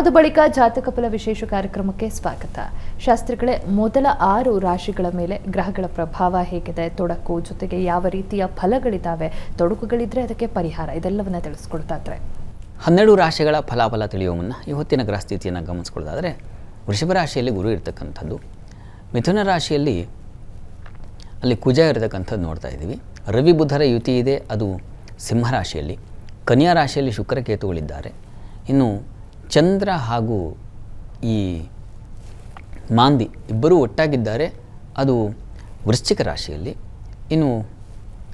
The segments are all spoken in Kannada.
ವಿರಾಮದ ಬಳಿಕ ಜಾತಕ ಫಲ ವಿಶೇಷ ಕಾರ್ಯಕ್ರಮಕ್ಕೆ ಸ್ವಾಗತ. ಶಾಸ್ತ್ರಿಗಳೇ, ಮೊದಲ ಆರು ರಾಶಿಗಳ ಮೇಲೆ ಗ್ರಹಗಳ ಪ್ರಭಾವ ಹೇಗಿದೆ? ತೊಡಕು ಜೊತೆಗೆ ಯಾವ ರೀತಿಯ ಫಲಗಳಿದ್ದಾವೆ ತೊಡಕುಗಳಿದ್ರೆ ಅದಕ್ಕೆ ಪರಿಹಾರ. ಇದೆಲ್ಲವನ್ನ ತಿಳಿಸ್ಕೊಡ್ತಾ ಇದ್ರೆ. ಹನ್ನೆರಡು ರಾಶಿಗಳ ಫಲಾಫಲ ತಿಳಿಯುವ ಮುನ್ನ ಇವತ್ತಿನ ಗ್ರಹ ಸ್ಥಿತಿಯನ್ನು ಗಮನಿಸ್ಕೊಳ್ಳೋದಾದರೆ, ವೃಷಭ ರಾಶಿಯಲ್ಲಿ ಗುರು ಇರ್ತಕ್ಕಂಥದ್ದು, ಮಿಥುನ ರಾಶಿಯಲ್ಲಿ ಅಲ್ಲಿ ಕುಜ ಇರತಕ್ಕಂಥದ್ದು ನೋಡ್ತಾ ಇದ್ದೀವಿ. ರವಿ ಬುಧರ ಯುತಿ ಇದೆ, ಅದು ಸಿಂಹರಾಶಿಯಲ್ಲಿ ಕನ್ಯಾ ರಾಶಿಯಲ್ಲಿ ಶುಕ್ರಕೇತುಗಳಿದ್ದಾರೆ ಇನ್ನು ಚಂದ್ರ ಹಾಗೂ ಈ ಮಾಂದಿ ಇಬ್ಬರೂ ಒಟ್ಟಾಗಿದ್ದಾರೆ. ಅದು ವೃಶ್ಚಿಕ ರಾಶಿಯಲ್ಲಿ. ಇನ್ನು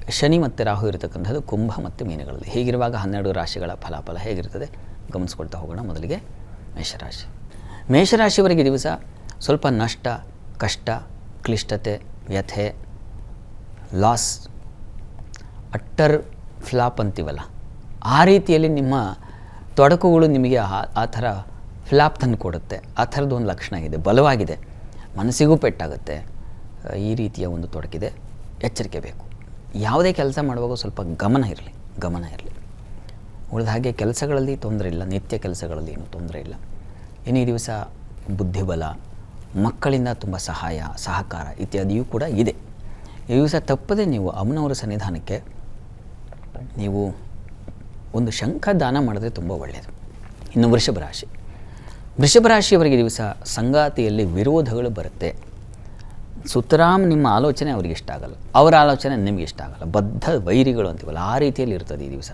ಶನಿ ಮತ್ತು ರಾಹು ಇರತಕ್ಕಂಥದ್ದು ಕುಂಭ ಮತ್ತು ಮೀನುಗಳಲ್ಲಿ. ಹೀಗಿರುವಾಗ ಹನ್ನೆರಡು ರಾಶಿಗಳ ಫಲಾಫಲ ಹೇಗಿರ್ತದೆ ಗಮನಿಸ್ಕೊಳ್ತಾ ಹೋಗೋಣ ಮೊದಲಿಗೆ ಮೇಷರಾಶಿ. ಮೇಷರಾಶಿಯವರಿಗೆ ದಿವಸ ಸ್ವಲ್ಪ ನಷ್ಟ, ಕಷ್ಟ, ಕ್ಲಿಷ್ಟತೆ, ವ್ಯಥೆ, ಲಾಸ್, ಅಟ್ಟರ್ ಫ್ಲಾಪ್ ಅಂತೀವಲ್ಲ. ಆ ರೀತಿಯಲ್ಲಿ ನಿಮ್ಮ ತೊಡಕುಗಳು ನಿಮಗೆ ಆ ಥರ ಫ್ಲಾಪ್ ತಂದು ಕೊಡುತ್ತೆ. ಆ ಥರದ್ದು ಒಂದು ಲಕ್ಷಣ ಇದೆ. ಬಲವಾಗಿದೆ. ಮನಸ್ಸಿಗೂ ಪೆಟ್ಟಾಗುತ್ತೆ. ಈ ರೀತಿಯ ಒಂದು ತೊಡಕಿದೆ. ಎಚ್ಚರಿಕೆ ಬೇಕು. ಯಾವುದೇ ಕೆಲಸ ಮಾಡುವಾಗ ಸ್ವಲ್ಪ ಗಮನ ಇರಲಿ. ಗಮನ ಇರಲಿ. ಉಳಿದ ಹಾಗೆ ಕೆಲಸಗಳಲ್ಲಿ ತೊಂದರೆ ಇಲ್ಲ. ನಿತ್ಯ ಕೆಲಸಗಳಲ್ಲಿ ಏನೂ ತೊಂದರೆ ಇಲ್ಲ. ಇನ್ನು ಈ ದಿವಸ ಬುದ್ಧಿಬಲ, ಮಕ್ಕಳಿಂದ ತುಂಬ ಸಹಾಯ, ಸಹಕಾರ ಇತ್ಯಾದಿಯೂ ಕೂಡ ಇದೆ. ಈ ದಿವಸ ತಪ್ಪದೆ ನೀವು ಅಮ್ಮನವರ ಸನ್ನಿಧಾನಕ್ಕೆ ನೀವು ಒಂದು ಶಂಖ ದಾನ ಮಾಡಿದ್ರೆ ತುಂಬ ಒಳ್ಳೆಯದು ಇನ್ನು ವೃಷಭ ರಾಶಿ. ವೃಷಭ ರಾಶಿಯವರಿಗೆ ದಿವಸ ಸಂಗಾತಿಯಲ್ಲಿ ವಿರೋಧಗಳು ಬರುತ್ತೆ. ಸುತರಾಮ್ ನಿಮ್ಮ ಆಲೋಚನೆ ಅವರಿಗೆ ಇಷ್ಟ ಆಗಲ್ಲ. ಅವರ ಆಲೋಚನೆ ನಿಮಗೆ ಇಷ್ಟ ಆಗಲ್ಲ. ಬದ್ಧ ವೈರಿಗಳು ಅಂತೀವಲ್ಲ, ಆ ರೀತಿಯಲ್ಲಿ ಇರ್ತದೆ ಈ ದಿವಸ.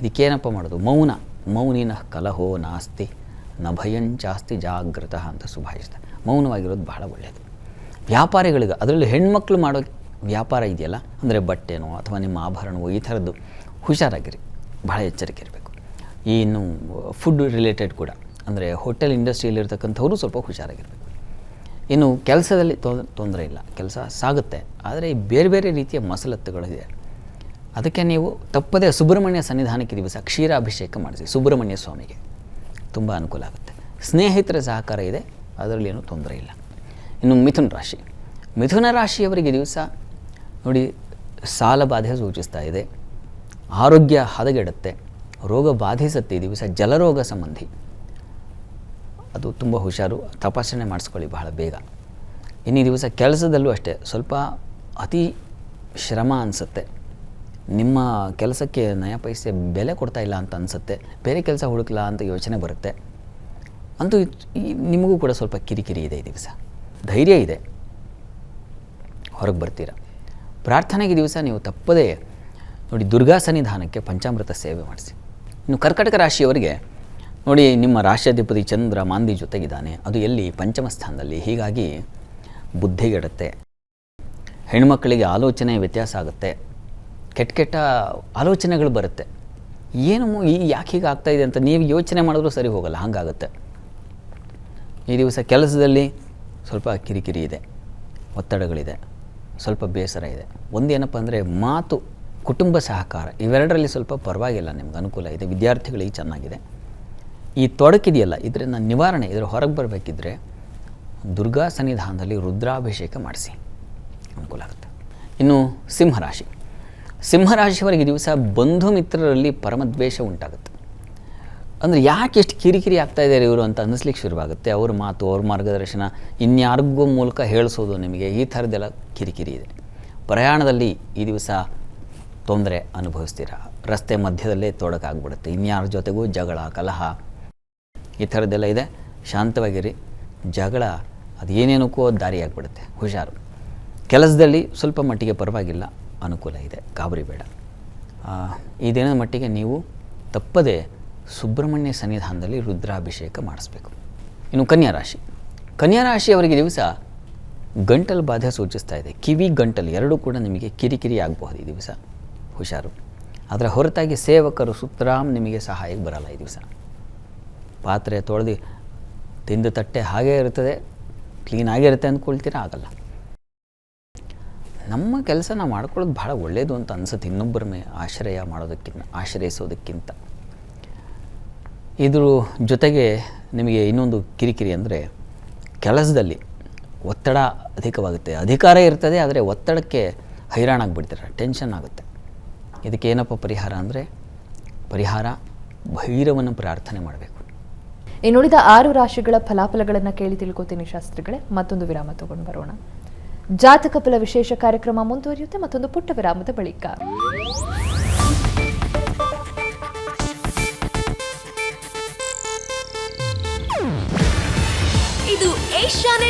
ಇದಕ್ಕೇನಪ್ಪ ಮಾಡೋದು? ಮೌನ. ಮೌನಿನ ಕಲಹೋ ನಾಸ್ತಿ ನ ಭಯಂಚಾಸ್ತಿ ಜಾಗೃತ ಅಂತ ಸುಭಾಷಿತ ಮೌನವಾಗಿರೋದು ಬಹಳ ಒಳ್ಳೆಯದು ವ್ಯಾಪಾರಿಗಳಿಗೆ, ಅದರಲ್ಲಿ ಹೆಣ್ಮಕ್ಳು ಮಾಡೋ ವ್ಯಾಪಾರ ಇದೆಯಲ್ಲ, ಅಂದರೆ ಬಟ್ಟೆನೋ ಅಥವಾ ನಿಮ್ಮ ಆಭರಣವೋ, ಈ ಥರದ್ದು, ಹುಷಾರಾಗಿರಿ. ಬಹಳ ಎಚ್ಚರಿಕೆ ಇರಬೇಕು. ಈ ಇನ್ನು ಫುಡ್ ರಿಲೇಟೆಡ್ ಕೂಡ. ಅಂದರೆ ಹೋಟೆಲ್ ಇಂಡಸ್ಟ್ರಿಯಲ್ಲಿರ್ತಕ್ಕಂಥವರು ಸ್ವಲ್ಪ ಹುಷಾರಾಗಿರಬೇಕು. ಇನ್ನು ಕೆಲಸದಲ್ಲಿ ತೊಂದರೆ ಇಲ್ಲ. ಕೆಲಸ ಸಾಗುತ್ತೆ. ಆದರೆ ಈ ಬೇರೆ ಬೇರೆ ರೀತಿಯ ಮಸಲತ್ತುಗಳಿದೆ ಅದಕ್ಕೆ ನೀವು ತಪ್ಪದೇ ಸುಬ್ರಹ್ಮಣ್ಯ ಸನ್ನಿಧಾನಕ್ಕೆ ದಿವಸ ಕ್ಷೀರಾಭಿಷೇಕ ಮಾಡಿಸಿ. ಸುಬ್ರಹ್ಮಣ್ಯ ಸ್ವಾಮಿಗೆ. ತುಂಬ ಅನುಕೂಲ ಆಗುತ್ತೆ. ಸ್ನೇಹಿತರ ಸಹಕಾರ ಇದೆ. ಅದರಲ್ಲಿ ಏನೂ ತೊಂದರೆ ಇಲ್ಲ. ಇನ್ನು ಮಿಥುನ ರಾಶಿ. ಮಿಥುನ ರಾಶಿಯವರಿಗೆ ದಿವಸ ನೋಡಿ, ಸಾಲ ಬಾಧೆ ಸೂಚಿಸ್ತಾ ಇದೆ. ಆರೋಗ್ಯ ಹದಗೆಡುತ್ತೆ, ರೋಗ ಬಾಧಿಸುತ್ತೆ, ಈ ದಿವಸ ಜಲರೋಗ ಸಂಬಂಧಿ. ಅದು ತುಂಬ ಹುಷಾರು, ತಪಾಸಣೆ ಮಾಡಿಸ್ಕೊಳ್ಳಿ ಬಹಳ ಬೇಗ. ಇನ್ನು ದಿವಸ ಕೆಲಸದಲ್ಲೂ ಅಷ್ಟೇ, ಸ್ವಲ್ಪ ಅತಿ ಶ್ರಮ ಅನಿಸುತ್ತೆ. ನಿಮ್ಮ ಕೆಲಸಕ್ಕೆ ನಯ ಪೈಸೆ ಬೆಲೆ ಕೊಡ್ತಾ ಇಲ್ಲ ಅಂತ ಅನಿಸುತ್ತೆ, ಬೇರೆ ಕೆಲಸ ಹುಡುಕ್ಲಾ ಅಂತ ಯೋಚನೆ ಬರುತ್ತೆ. ಅಂತೂ ನಿಮಗೂ ಕೂಡ ಸ್ವಲ್ಪ ಕಿರಿಕಿರಿ ಇದೆ ಈ ದಿವಸ. ಧೈರ್ಯ ಇದೆ. ಹೊರಗೆ ಬರ್ತೀರ. ಪ್ರಾರ್ಥನೆಗೆ ದಿವಸ ನೀವು ತಪ್ಪದೇ ನೋಡಿ, ದುರ್ಗಾ ಸನ್ನಿಧಾನಕ್ಕೆ ಪಂಚಾಮೃತ ಸೇವೆ ಮಾಡಿಸಿ. ಇನ್ನು ಕರ್ಕಟಕ ರಾಶಿಯವರಿಗೆ, ನೋಡಿ, ನಿಮ್ಮ ರಾಷ್ಟ್ರಾಧಿಪತಿ ಚಂದ್ರ ಮಾಂದಿ ಜೊತೆಗಿದ್ದಾನೆ. ಅದು ಎಲ್ಲಿ? ಪಂಚಮ ಸ್ಥಾನದಲ್ಲಿ. ಹೀಗಾಗಿ ಬುದ್ಧಿಗೆಡುತ್ತೆ. ಹೆಣ್ಮಕ್ಕಳಿಗೆ ಆಲೋಚನೆ ವ್ಯತ್ಯಾಸ ಆಗುತ್ತೆ. ಕೆಟ್ಟ ಕೆಟ್ಟ ಆಲೋಚನೆಗಳು ಬರುತ್ತೆ. ಏನು ಈ ಯಾಕೆ ಹೀಗೆ ಆಗ್ತಾಯಿದೆ ಅಂತ ನೀವು ಯೋಚನೆ ಮಾಡಿದ್ರೂ ಸರಿ ಹೋಗಲ್ಲ. ಹಾಗಾಗುತ್ತೆ. ಈ ದಿವಸ ಕೆಲಸದಲ್ಲಿ ಸ್ವಲ್ಪ ಕಿರಿಕಿರಿ ಇದೆ. ಒತ್ತಡಗಳಿದೆ. ಸ್ವಲ್ಪ ಬೇಸರ ಇದೆ. ಒಂದೇನಪ್ಪ ಅಂದರೆ ಮಾತು ಕುಟುಂಬ ಸಹಕಾರ, ಇವೆರಡರಲ್ಲಿ ಸ್ವಲ್ಪ ಪರವಾಗಿಲ್ಲ, ನಿಮ್ಗೆ ಅನುಕೂಲ ಇದೆ ವಿದ್ಯಾರ್ಥಿಗಳಿಗೆ ಚೆನ್ನಾಗಿದೆ. ಈ ತೊಡಕಿದೆಯಲ್ಲ, ಇದರಿಂದ ನಿವಾರಣೆ, ಇದರ ಹೊರಗೆ ಬರಬೇಕಿದ್ರೆ ದುರ್ಗಾ ಸನ್ನಿಧಾನದಲ್ಲಿ ರುದ್ರಾಭಿಷೇಕ ಮಾಡಿಸಿ, ಅನುಕೂಲ ಆಗುತ್ತೆ. ಇನ್ನು ಸಿಂಹರಾಶಿ, ಸಿಂಹರಾಶಿಯವರಿಗೆ ದಿವಸ ಬಂಧು ಮಿತ್ರರಲ್ಲಿ ಪರಮದ್ವೇಷ ಉಂಟಾಗುತ್ತೆ. ಅಂದರೆ ಯಾಕೆ ಎಷ್ಟು ಕಿರಿಕಿರಿ ಆಗ್ತಾ ಇದ್ದಾರೆ ಇವರು ಅಂತ ಅನ್ನಿಸ್ಲಿಕ್ಕೆ ಶುರುವಾಗುತ್ತೆ. ಅವ್ರ ಮಾತು, ಅವ್ರ ಮಾರ್ಗದರ್ಶನ, ಇನ್ಯಾರಿಗೂ ಮೂಲಕ ಹೇಳಿಸೋದು ನಿಮಗೆ ಈ ಥರದ್ದೆಲ್ಲ ಕಿರಿಕಿರಿ ಇದೆ. ಪ್ರಯಾಣದಲ್ಲಿ ಈ ದಿವಸ ತೊಂದರೆ ಅನುಭವಿಸ್ತೀರ? ರಸ್ತೆ ಮಧ್ಯದಲ್ಲೇ ತೊಡಕಾಗ್ಬಿಡುತ್ತೆ. ಇನ್ಯಾರ ಜೊತೆಗೂ ಜಗಳ, ಕಲಹ ಈ ಥರದ್ದೆಲ್ಲ ಇದೆ. ಶಾಂತವಾಗಿರಿ. ಜಗಳ, ಅದು ಏನೇನಕ್ಕೂ ದಾರಿ ಆಗಿಬಿಡುತ್ತೆ ಹುಷಾರು. ಕೆಲಸದಲ್ಲಿ ಸ್ವಲ್ಪ ಮಟ್ಟಿಗೆ ಪರವಾಗಿಲ್ಲ. ಅನುಕೂಲ ಇದೆ. ಗಾಬರಿ ಬೇಡ. ಈ ದಿನದ ಮಟ್ಟಿಗೆ ನೀವು ತಪ್ಪದೆ ಸುಬ್ರಹ್ಮಣ್ಯ ಸನ್ನಿಧಾನದಲ್ಲಿ ರುದ್ರಾಭಿಷೇಕ ಮಾಡಿಸ್ಬೇಕು. ಇನ್ನು ಕನ್ಯಾ ರಾಶಿ. ಕನ್ಯಾ ರಾಶಿಯವರಿಗೆ ದಿವಸ ಗಂಟಲು ಬಾಧೆ ಸೂಚಿಸ್ತಾ ಇದೆ. ಕಿವಿ ಗಂಟಲು ಎರಡೂ ಕೂಡ ನಿಮಗೆ ಕಿರಿಕಿರಿ ಆಗಬಹುದು ಈ ದಿವಸ. ಹುಷಾರು. ಅದರ ಹೊರತಾಗಿ ಸೇವಕರು ಸುತ್ತರಾಮ್ ನಿಮಗೆ ಸಹಾಯಕ್ಕೆ ಬರಲ್ಲ ಈ ದಿವಸ. ಪಾತ್ರೆ ತೊಳೆದು ತಿಂದ ತಟ್ಟೆ ಹಾಗೇ ಇರ್ತದೆ ಕ್ಲೀನಾಗಿರುತ್ತೆ ಅಂದ್ಕೊಳ್ತೀರಾ? ಆಗಲ್ಲ. ನಮ್ಮ ಕೆಲಸ ನಾವು ಮಾಡ್ಕೊಳ್ಳೋದು ಭಾಳ ಒಳ್ಳೆಯದು ಅಂತ ಅನ್ಸುತ್ತೆ ಇನ್ನೊಬ್ಬರ ಮೇ ಆಶ್ರಯ ಮಾಡೋದಕ್ಕಿಂತ, ಆಶ್ರಯಿಸೋದಕ್ಕಿಂತ. ಇದ್ರ ಜೊತೆಗೆ ನಿಮಗೆ ಇನ್ನೊಂದು ಕಿರಿಕಿರಿ ಅಂದರೆ ಕೆಲಸದಲ್ಲಿ ಒತ್ತಡ ಅಧಿಕವಾಗುತ್ತೆ. ಅಧಿಕಾರ ಇರ್ತದೆ, ಆದರೆ ಒತ್ತಡಕ್ಕೆ ಹೈರಾಣಾಗ್ಬಿಡ್ತೀರ, ಟೆನ್ಷನ್ ಆಗುತ್ತೆ. ಇದಕ್ಕೆ ಏನಪ್ಪ ಪರಿಹಾರ ಅಂದರೆ ಪರಿಹಾರ ಭೈರವನ ಪ್ರಾರ್ಥನೆ ಮಾಡಬೇಕು. ಇನ್ನುಳಿದ ಆರು ರಾಶಿಗಳ ಫಲಾಫಲಗಳನ್ನು ಕೇಳಿ ತಿಳ್ಕೊತೀನಿ ಶಾಸ್ತ್ರಿಗಳೇ ಮತ್ತೊಂದು ವಿರಾಮ ತಗೊಂಡು ಬರೋಣ. ಜಾತಕ ಫಲ ವಿಶೇಷ ಕಾರ್ಯಕ್ರಮ ಮುಂದುವರಿಯುತ್ತೆ ಮತ್ತೊಂದು ಪುಟ್ಟ ವಿರಾಮದ ಬಳಿಕ. ಇದು ಏಷ್ಯಾನೆಟ್